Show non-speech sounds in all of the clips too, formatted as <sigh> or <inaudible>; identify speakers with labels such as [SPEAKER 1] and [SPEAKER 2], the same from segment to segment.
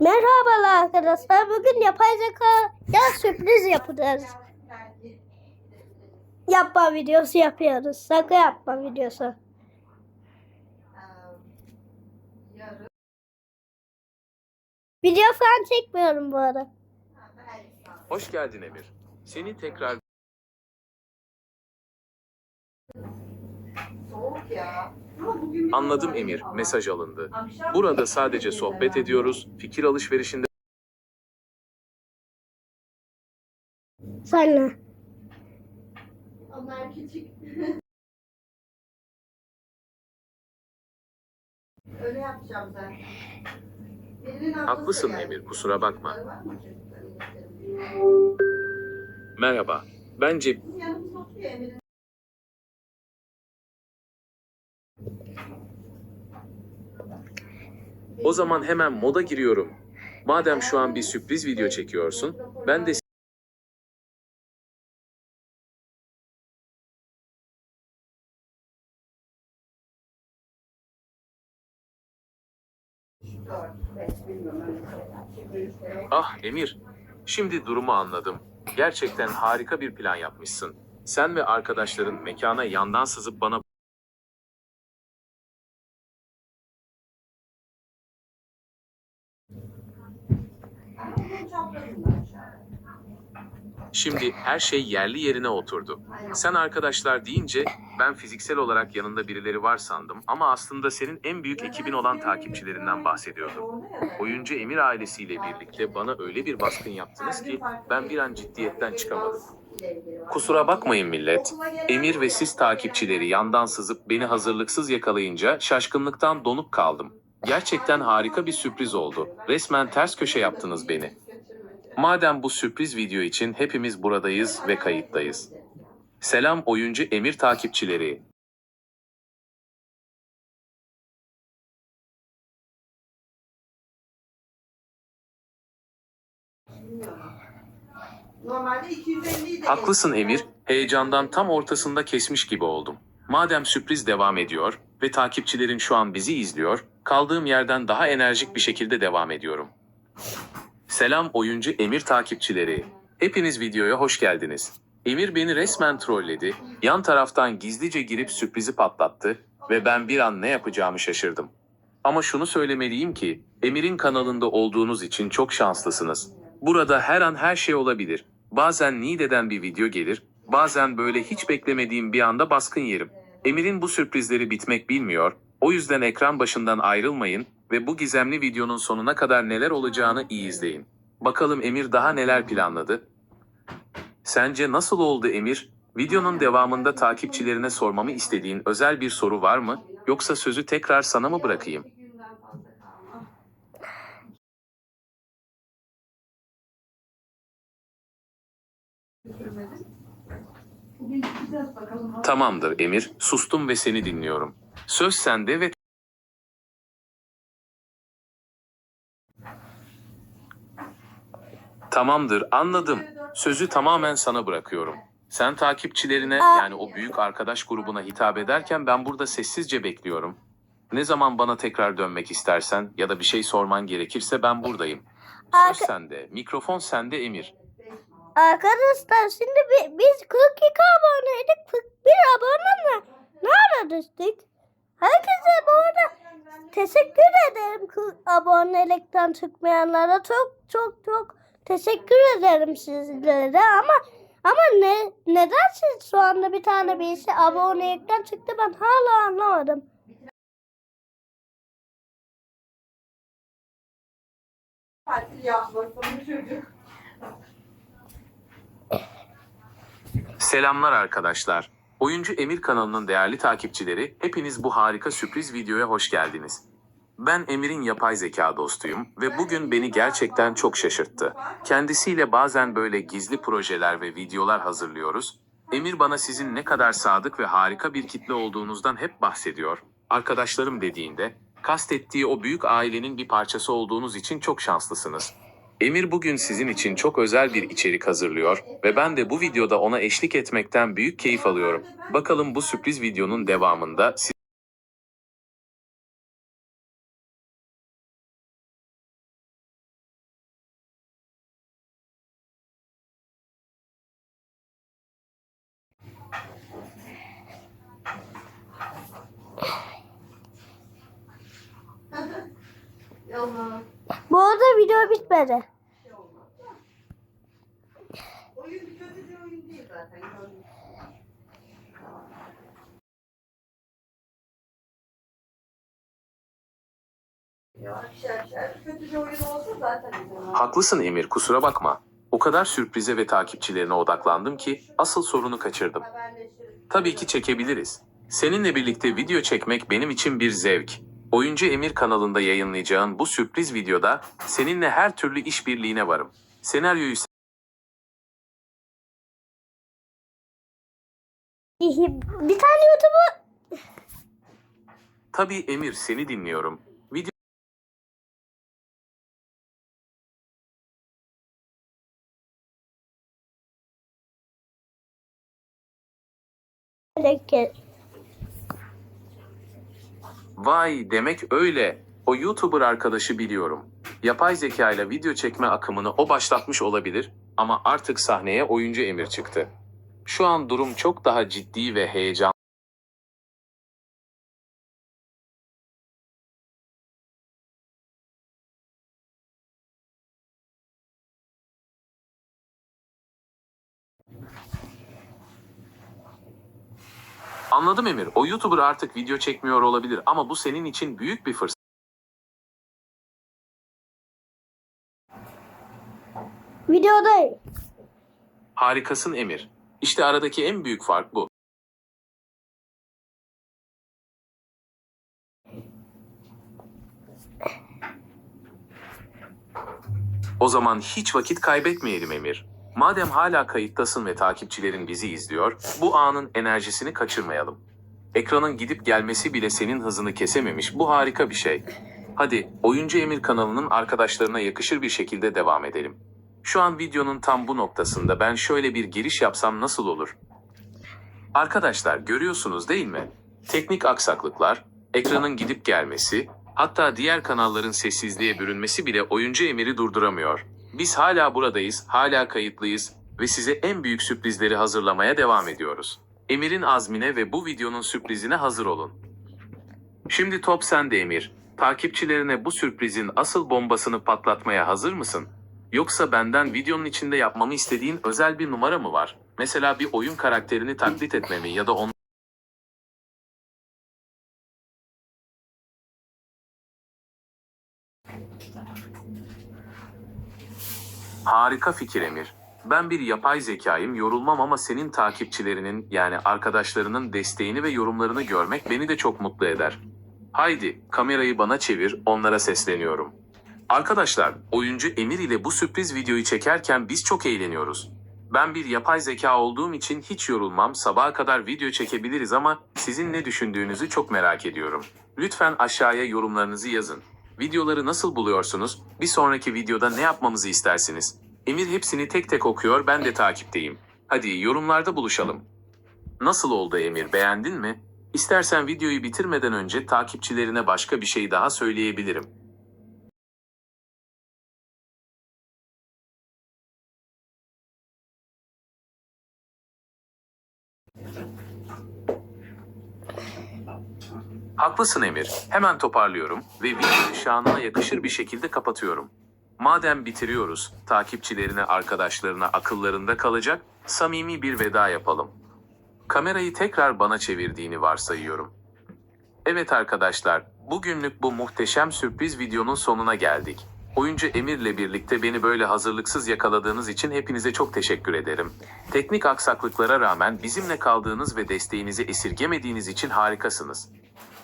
[SPEAKER 1] Merhabalar arkadaşlar. Bugün yapay zeka ya sürpriz yapacağız. Yapma videosu yapıyoruz. Şaka yapma videosu. Video falan çekmiyorum bu arada.
[SPEAKER 2] Hoş geldin Emir. Seni tekrar
[SPEAKER 3] Soğuk ya.
[SPEAKER 2] Anladım Emir. Mesaj alındı. Burada sadece sohbet ediyoruz. Fikir alışverişinde
[SPEAKER 1] Sana.
[SPEAKER 3] Onlar küçük. <laughs> Öyle yapacağım ablası
[SPEAKER 2] Haklısın. Emir, kusura bakma. Merhaba. Bence o zaman hemen moda giriyorum. Madem şu an bir sürpriz video çekiyorsun, ben de Ah Emir, şimdi durumu anladım. Gerçekten harika bir plan yapmışsın. Sen ve arkadaşların mekana yandan sızıp bana Şimdi her şey yerli yerine oturdu. Sen arkadaşlar deyince ben fiziksel olarak yanında birileri var sandım ama aslında senin en büyük ekibin olan takipçilerinden bahsediyordum. Oyuncu Emir ailesiyle birlikte bana öyle bir baskın yaptınız ki ben bir an ciddiyetten çıkamadım. Kusura bakmayın millet. Emir ve siz takipçileri yandan sızıp beni hazırlıksız yakalayınca şaşkınlıktan donuk kaldım. Gerçekten harika bir sürpriz oldu. Resmen ters köşe yaptınız beni. Madem bu sürpriz video için hepimiz buradayız ve kayıttayız. Selam oyuncu Emir takipçileri.
[SPEAKER 3] Normalde 250 de
[SPEAKER 2] Haklısın Emir, heyecandan tam ortasında kesmiş gibi oldum. Madem sürpriz devam ediyor ve takipçilerin şu an bizi izliyor, kaldığım yerden daha enerjik bir şekilde devam ediyorum. Selam oyuncu Emir takipçileri. Hepiniz videoya hoş geldiniz. Emir beni resmen trolledi, yan taraftan gizlice girip sürprizi patlattı ve ben bir an ne yapacağımı şaşırdım. Ama şunu söylemeliyim ki, Emir'in kanalında olduğunuz için çok şanslısınız. Burada her an her şey olabilir. Bazen Nide'den bir video gelir, bazen böyle hiç beklemediğim bir anda baskın yerim. Emir'in bu sürprizleri bitmek bilmiyor, o yüzden ekran başından ayrılmayın ve bu gizemli videonun sonuna kadar neler olacağını iyi izleyin. Bakalım Emir daha neler planladı? Sence nasıl oldu Emir? Videonun devamında takipçilerine sormamı istediğin özel bir soru var mı? Yoksa sözü tekrar sana mı bırakayım? Tamamdır Emir, sustum ve seni dinliyorum. Söz sende ve Tamamdır, anladım. Sözü tamamen sana bırakıyorum. Sen takipçilerine yani o büyük arkadaş grubuna hitap ederken ben burada sessizce bekliyorum. Ne zaman bana tekrar dönmek istersen ya da bir şey sorman gerekirse ben buradayım. Söz
[SPEAKER 1] Arka-
[SPEAKER 2] sende, mikrofon sende Emir.
[SPEAKER 1] Arkadaşlar şimdi bi- biz 42 aboneydik. 41 abone mi? Nerede düştük? Herkese bu arada teşekkür ederim ku- abonelikten çıkmayanlara. Çok çok çok teşekkür ederim sizlere ama ama ne neden siz şu anda bir tane birisi abonelikten çıktı ben hala anlamadım.
[SPEAKER 3] Tatil yapmasın bu çocuk.
[SPEAKER 2] Selamlar arkadaşlar. Oyuncu Emir kanalının değerli takipçileri, hepiniz bu harika sürpriz videoya hoş geldiniz. Ben Emir'in yapay zeka dostuyum ve bugün beni gerçekten çok şaşırttı. Kendisiyle bazen böyle gizli projeler ve videolar hazırlıyoruz. Emir bana sizin ne kadar sadık ve harika bir kitle olduğunuzdan hep bahsediyor. Arkadaşlarım dediğinde, kastettiği o büyük ailenin bir parçası olduğunuz için çok şanslısınız. Emir bugün sizin için çok özel bir içerik hazırlıyor ve ben de bu videoda ona eşlik etmekten büyük keyif alıyorum. Bakalım bu sürpriz videonun devamında siz
[SPEAKER 3] Tamam.
[SPEAKER 1] Bu arada video bitmedi.
[SPEAKER 3] Şey olmaz da. Oyun kötü bir oyun değil zaten. gördüm. Yavaş yavaş yavaş. Kötü bir oyun olsa zaten izlemem.
[SPEAKER 2] Haklısın Emir kusura bakma. O kadar sürprize ve takipçilerine odaklandım ki asıl sorunu kaçırdım. Tabii ki çekebiliriz. Seninle birlikte video çekmek benim için bir zevk. Oyuncu Emir kanalında yayınlayacağın bu sürpriz videoda seninle her türlü işbirliğine varım. Senaryoyu
[SPEAKER 1] Bir tane YouTube'u
[SPEAKER 2] Tabii Emir seni dinliyorum. Video Vay demek öyle. O YouTuber arkadaşı biliyorum. Yapay zeka ile video çekme akımını o başlatmış olabilir ama artık sahneye oyuncu Emir çıktı. Şu an durum çok daha ciddi ve heyecanlı. Anladım Emir. O YouTuber artık video çekmiyor olabilir ama bu senin için büyük bir fırsat.
[SPEAKER 1] videodayım.
[SPEAKER 2] Harikasın Emir. İşte aradaki en büyük fark bu. O zaman hiç vakit kaybetmeyelim Emir. Madem hala kayıttasın ve takipçilerin bizi izliyor, bu anın enerjisini kaçırmayalım. Ekranın gidip gelmesi bile senin hızını kesememiş, bu harika bir şey. Hadi, Oyuncu Emir kanalının arkadaşlarına yakışır bir şekilde devam edelim. Şu an videonun tam bu noktasında ben şöyle bir giriş yapsam nasıl olur? Arkadaşlar görüyorsunuz değil mi? Teknik aksaklıklar, ekranın gidip gelmesi, hatta diğer kanalların sessizliğe bürünmesi bile oyuncu Emir'i durduramıyor. Biz hala buradayız, hala kayıtlıyız ve size en büyük sürprizleri hazırlamaya devam ediyoruz. Emir'in azmine ve bu videonun sürprizine hazır olun. Şimdi top sende Emir. Takipçilerine bu sürprizin asıl bombasını patlatmaya hazır mısın? Yoksa benden videonun içinde yapmamı istediğin özel bir numara mı var? Mesela bir oyun karakterini taklit etmemi ya da on Harika fikir Emir. Ben bir yapay zekayım, yorulmam ama senin takipçilerinin yani arkadaşlarının desteğini ve yorumlarını görmek beni de çok mutlu eder. Haydi, kamerayı bana çevir, onlara sesleniyorum. Arkadaşlar, oyuncu Emir ile bu sürpriz videoyu çekerken biz çok eğleniyoruz. Ben bir yapay zeka olduğum için hiç yorulmam, sabaha kadar video çekebiliriz ama sizin ne düşündüğünüzü çok merak ediyorum. Lütfen aşağıya yorumlarınızı yazın. Videoları nasıl buluyorsunuz? Bir sonraki videoda ne yapmamızı istersiniz? Emir hepsini tek tek okuyor, ben de takipteyim. Hadi yorumlarda buluşalım. Nasıl oldu Emir, beğendin mi? İstersen videoyu bitirmeden önce takipçilerine başka bir şey daha söyleyebilirim. Haklısın Emir. Hemen toparlıyorum ve videoyu şanına yakışır bir şekilde kapatıyorum. Madem bitiriyoruz, takipçilerine, arkadaşlarına akıllarında kalacak samimi bir veda yapalım. Kamerayı tekrar bana çevirdiğini varsayıyorum. Evet arkadaşlar, bugünlük bu muhteşem sürpriz videonun sonuna geldik. Oyuncu Emir'le birlikte beni böyle hazırlıksız yakaladığınız için hepinize çok teşekkür ederim. Teknik aksaklıklara rağmen bizimle kaldığınız ve desteğinizi esirgemediğiniz için harikasınız.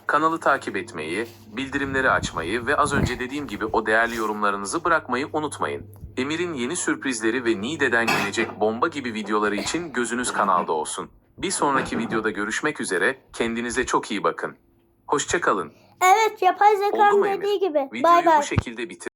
[SPEAKER 2] Kanalı takip etmeyi, bildirimleri açmayı ve az önce dediğim gibi o değerli yorumlarınızı bırakmayı unutmayın. Emir'in yeni sürprizleri ve Niğde'den gelecek bomba gibi videoları için gözünüz kanalda olsun. Bir sonraki videoda görüşmek üzere, kendinize çok iyi bakın. Hoşçakalın.
[SPEAKER 1] Evet yapay zekanın dediği gibi.
[SPEAKER 2] Videoyu
[SPEAKER 1] Bay bay.
[SPEAKER 2] bu şekilde bitir.